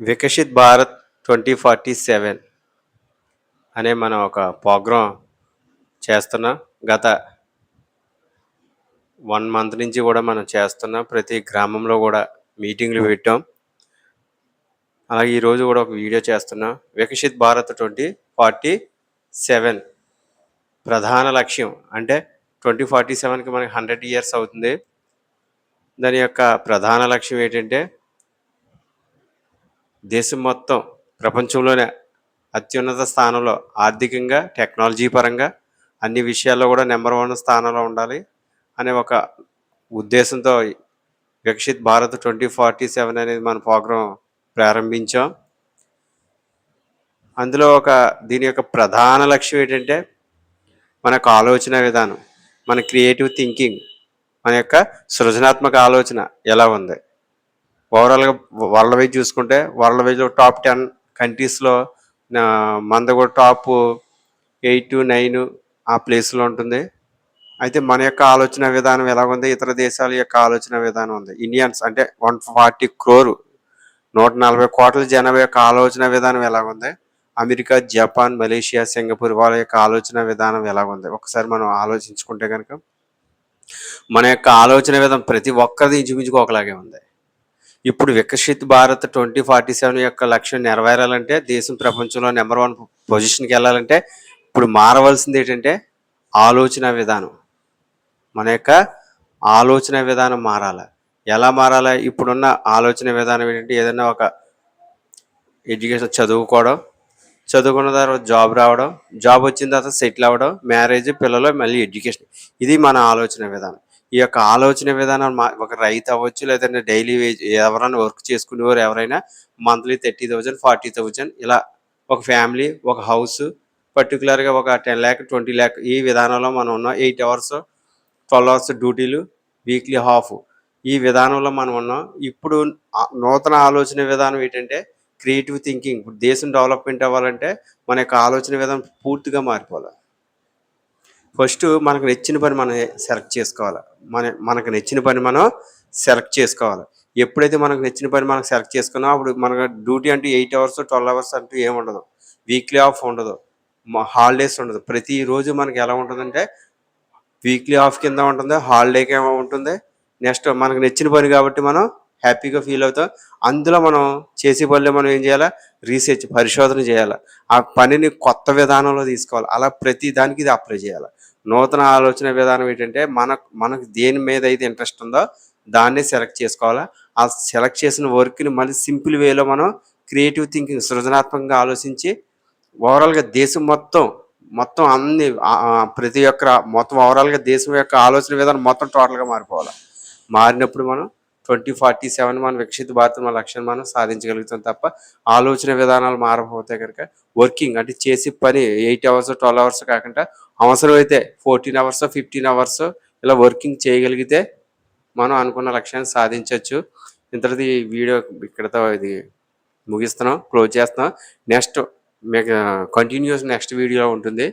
Viksit Bharat twenty forty seven అనే మనం ఒక ప్రోగ్రాం చేస్తున్నాం. గత వన్ మంత్ నుంచి కూడా మనం చేస్తున్నాం. ప్రతి గ్రామంలో కూడా మీటింగ్లు పెట్టాం. అలాగే ఈరోజు కూడా ఒక వీడియో చేస్తున్నాం. Viksit Bharat twenty forty seven ప్రధాన లక్ష్యం. అంటే ట్వంటీ ఫార్టీ సెవెన్కి మనకి హండ్రెడ్ ఇయర్స్ అవుతుంది. దాని యొక్క ప్రధాన లక్ష్యం ఏంటంటే దేశం మొత్తం ప్రపంచంలోనే అత్యున్నత స్థానంలో ఆర్థికంగా టెక్నాలజీ పరంగా అన్ని విషయాల్లో కూడా నెంబర్ వన్ స్థానంలో ఉండాలి అనే ఒక ఉద్దేశంతో Viksit Bharat twenty forty seven అనేది మన ప్రోగ్రాం ప్రారంభించాం. అందులో ఒక దీని యొక్క ప్రధాన లక్ష్యం ఏంటంటే మన యొక్క ఆలోచన విధానం మన క్రియేటివ్ థింకింగ్ మన యొక్క సృజనాత్మక ఆలోచన ఎలా ఉంది? ఓవరాల్గా వరల్డ్ వైజ్ చూసుకుంటే వరల్డ్ వైజ్లో టాప్ టెన్ కంట్రీస్లో మనది కూడా టాప్ ఎయిట్ నైన్ ఆ ప్లేస్లో ఉంటుంది. అయితే మన యొక్క ఆలోచన విధానం ఎలాగుంది? ఉంది ఇతర దేశాల యొక్క ఆలోచన విధానం ఉంది. ఇండియన్స్ అంటే వన్ ఫార్టీ క్రోర్ నూట నలభై కోట్ల జనాభా యొక్క ఆలోచన విధానం ఎలాగుంది? అమెరికా జపాన్ మలేషియా సింగపూర్ వాళ్ళ యొక్క ఆలోచన విధానం ఎలా ఉంది ఒకసారి మనం ఆలోచించుకుంటే కనుక మన యొక్క ఆలోచన విధానం ప్రతి ఒక్కరిది ఇంచుమించుకు ఒకలాగే ఉంది. ఇప్పుడు Viksit Bharat twenty forty seven యొక్క లక్ష్యం నెరవేరాలంటే దేశం ప్రపంచంలో నెంబర్ వన్ పొజిషన్కి వెళ్ళాలంటే ఇప్పుడు మారవలసింది ఏంటంటే ఆలోచన విధానం. మన యొక్క ఆలోచన విధానం మారాలి. ఎలా మారాలి? ఇప్పుడున్న ఆలోచన విధానం ఏంటంటే ఏదైనా ఒక ఎడ్యుకేషన్ చదువుకోవడం చదువుకున్న తర్వాత జాబ్ రావడం జాబ్ వచ్చిన తర్వాత సెటిల్ అవ్వడం మ్యారేజ్ పిల్లలు మళ్ళీ ఎడ్యుకేషన్. ఇది మన ఆలోచన విధానం. ఈ యొక్క ఆలోచన విధానం మా ఒక రైతు అవ్వచ్చు లేదంటే డైలీ వేజ్ ఎవరైనా వర్క్ చేసుకునేవారు ఎవరైనా monthly thirty thousand forty thousand ఇలా ఒక ఫ్యామిలీ ఒక హౌస్ పర్టికులర్గా ఒక టెన్ ల్యాక్ ట్వంటీ ల్యాక్ ఈ విధానంలో మనం ఉన్నాం ఎయిట్ అవర్స్ ట్వెల్వ్ అవర్స్ డ్యూటీలు వీక్లీ హాఫ్ ఈ విధానంలో మనం ఉన్నాం ఇప్పుడు నూతన ఆలోచన విధానం ఏంటంటే క్రియేటివ్ థింకింగ్ ఇప్పుడు దేశం డెవలప్మెంట్ అవ్వాలంటే మన యొక్క ఆలోచన విధానం పూర్తిగా మారిపోవాలి. ఫస్ట్ మనకు నచ్చిన పని మనం సెలెక్ట్ చేసుకోవాలి. మన మనకు నచ్చిన పని మనం సెలెక్ట్ చేసుకోవాలి. ఎప్పుడైతే మనకు నచ్చిన పని మనం సెలెక్ట్ చేసుకున్నా అప్పుడు మనకు డ్యూటీ అంటే ఎయిట్ అవర్స్ ట్వెల్వ్ అవర్స్ అంటూ ఏమి ఉండదు. వీక్లీ ఆఫ్ ఉండదు. హాలిడేస్ ఉండదు. ప్రతిరోజు మనకి ఎలా ఉంటుందంటే వీక్లీ ఆఫ్ కింద ఉంటుంది హాలిడేకి ఏమో ఉంటుంది. నెక్స్ట్ మనకు నచ్చిన పని కాబట్టి మనం హ్యాపీగా ఫీల్ అవుతాం. అందులో మనం చేసే పనిలో మనం ఏం చేయాలి? రీసెర్చ్ పరిశోధన చేయాలి. ఆ పనిని కొత్త విధానంలో తీసుకోవాలి. అలా ప్రతి దానికి ఇది అప్లై చేయాలి. నూతన ఆలోచన విధానం ఏంటంటే మన మనకు దేని మీద అయితే ఇంట్రెస్ట్ ఉందో దాన్ని సెలెక్ట్ చేసుకోవాలి. ఆ సెలెక్ట్ చేసిన వర్క్ని మళ్ళీ సింపుల్ వేలో మనం క్రియేటివ్ థింకింగ్ సృజనాత్మకంగా ఆలోచించి ఓవరాల్గా దేశం మొత్తం మొత్తం అన్ని ప్రతి ఒక్క మొత్తం ఓవరాల్గా దేశం యొక్క ఆలోచన విధానం మొత్తం టోటల్గా మారిపోవాలి. మారినప్పుడు మనం ట్వంటీ ఫార్టీ సెవెన్ మన వికసిత భారత్ మన లక్ష్యం మనం సాధించగలుగుతాం తప్ప ఆలోచన విధానాలు మారకపోతే కనుక వర్కింగ్ అంటే చేసే పని ఎయిట్ అవర్స్ ట్వెల్వ్ అవర్స్ కాకుండా అవసరమైతే ఫోర్టీన్ అవర్స్ ఫిఫ్టీన్ అవర్స్ ఇలా వర్కింగ్ చేయగలిగితే మనం అనుకున్న లక్ష్యాన్ని సాధించవచ్చు. ఇంతటిది వీడియో ఇక్కడతో ఇది ముగిస్తున్నాం క్లోజ్ చేస్తున్నాం. నెక్స్ట్ మీకు కంటిన్యూస్ నెక్స్ట్ వీడియో ఉంటుంది.